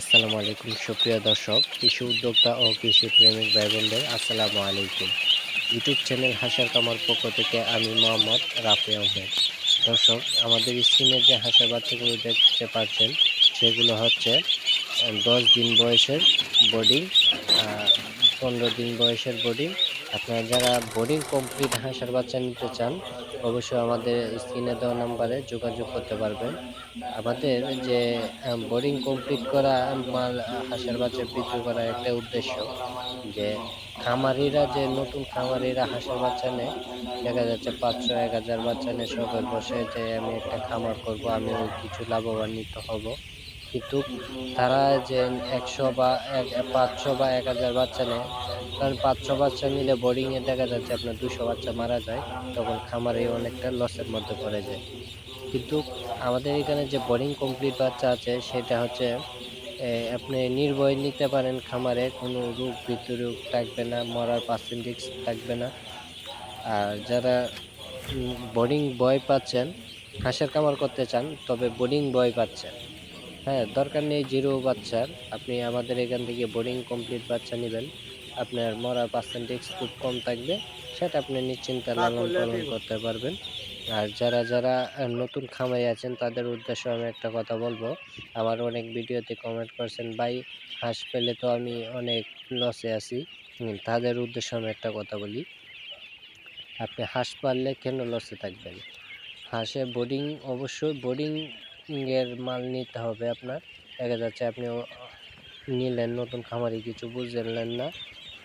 আসসালামু আলাইকুম, সুপ্রিয় দর্শক, কৃষি উদ্যোক্তা ও কৃষি প্রেমিক ভাই বোনদের আসসালামু আলাইকুম। ইউটিউব চ্যানেল হাসার কামার পক্ষ থেকে আমি মোহাম্মদ রাফি আহমেদ। দর্শক, আমাদের স্ক্রিনে যে হাসার বাচ্চাগুলো দেখতে পাচ্ছেন, সেগুলো হচ্ছে দশ দিন বয়সের বোর্ডিং পনেরো দিন বয়সের বোর্ডিং আপনারা যারা বোর্ডিং কমপ্লিট হাঁসের বাচ্চা নিতে চান, অবশ্যই আমাদের স্ক্রিনে দেওয়া নাম্বারে যোগাযোগ করতে পারবেন। আমাদের যে বোর্ডিং কমপ্লিট করা মাল, হাঁসের বাচ্চা বিক্রি করার একটা উদ্দেশ্য, যে খামারিরা যে নতুন খামারিরা হাঁসের বাচ্চা নেয়, দেখা যাচ্ছে পাঁচশো, এক হাজার বাচ্চা নিয়ে সবাই বসে যে আমি একটা খামার করব, আমি কিছু লাভবান্বিত হব। কিন্তু তারা যে একশো বা এক, পাঁচশো বা এক হাজার বাচ্চা নেয়, কারণ পাঁচশো বাচ্চা নিলে বোর্ডিংয়ে দেখা যাচ্ছে আপনার দুশো বাচ্চা মারা যায়, তখন খামারে অনেকটা লসের মধ্যে পড়ে যায়। কিন্তু আমাদের এখানে যে বোর্ডিং কমপ্লিট বাচ্চা আছে, সেটা হচ্ছে আপনি নির্ভয় নিতে পারেন খামারে, কোনো রোগ বিদ্রোগ থাকবে না, মরার পার্সেন্টেজ থাকবে না। আর যারা বোর্ডিং বয় পাচ্ছেন, হাঁসের খামার করতে চান, তবে বোর্ডিং বয় পাচ্ছেন। হ্যাঁ দরকার নেই জিরো বাচ্চার। আপনি আমাদের এখান থেকে বোর্ডিং কমপ্লিট বাচ্চা নেবেন। আপনার মরার পার্সেন্টেজ খুব কম থাকবে সেটা আপনি নিশ্চিন্তে লালন পালন করতে পারবেন। আর যারা যারা নতুন খামারি আছেন তাদের উদ্দেশ্যে আমি একটা কথা বলব। আমার অনেক ভিডিওতে কমেন্ট করছেন ভাই হাঁস পেলে তো আমি অনেক লসে আছি। তাদের উদ্দেশ্যে আমি একটা কথা বলি। আপনি হাঁস পারলে কেন লসে থাকবেন? হাঁসে বোর্ডিং অবশ্যই বোর্ডিং এর মাল নিতে হবে আপনার। দেখা যাচ্ছে আপনি নিলেন নতুন খামারি কিছু বুঝলেন না,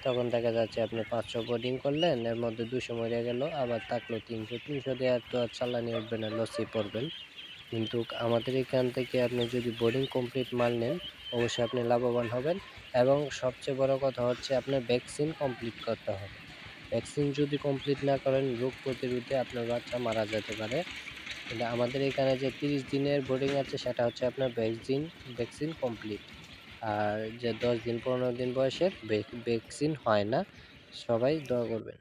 তখন দেখা যাচ্ছে আপনি পাঁচশো বোর্ডিং করলেন, এর মধ্যে দুশো মরে গেল, আবার থাকল তিনশো তিনশো দেওয়ার তো আর চালানি উঠবে না লসই পড়বেন। কিন্তু আমাদের এখান থেকে আপনি যদি বোর্ডিং কমপ্লিট মাল নেন, অবশ্যই আপনি লাভবান হবেন এবং সবচেয়ে বড় কথা হচ্ছে আপনার ভ্যাকসিন কমপ্লিট করতে হবে। ভ্যাকসিন যদি কমপ্লিট না করেন, রোগ প্রতিরোধে আপনার বাচ্চা মারা যেতে পারে। কিন্তু আমাদের এখানে যে তিরিশ দিনের বোর্ডিং আছে, সেটা হচ্ছে আপনার ভ্যাকসিন ভ্যাকসিন কমপ্লিট আর যে দশ দিন, পনেরো দিন বয়সের ভ্যাকসিন হয় না, সবাই দোয়া করবেন।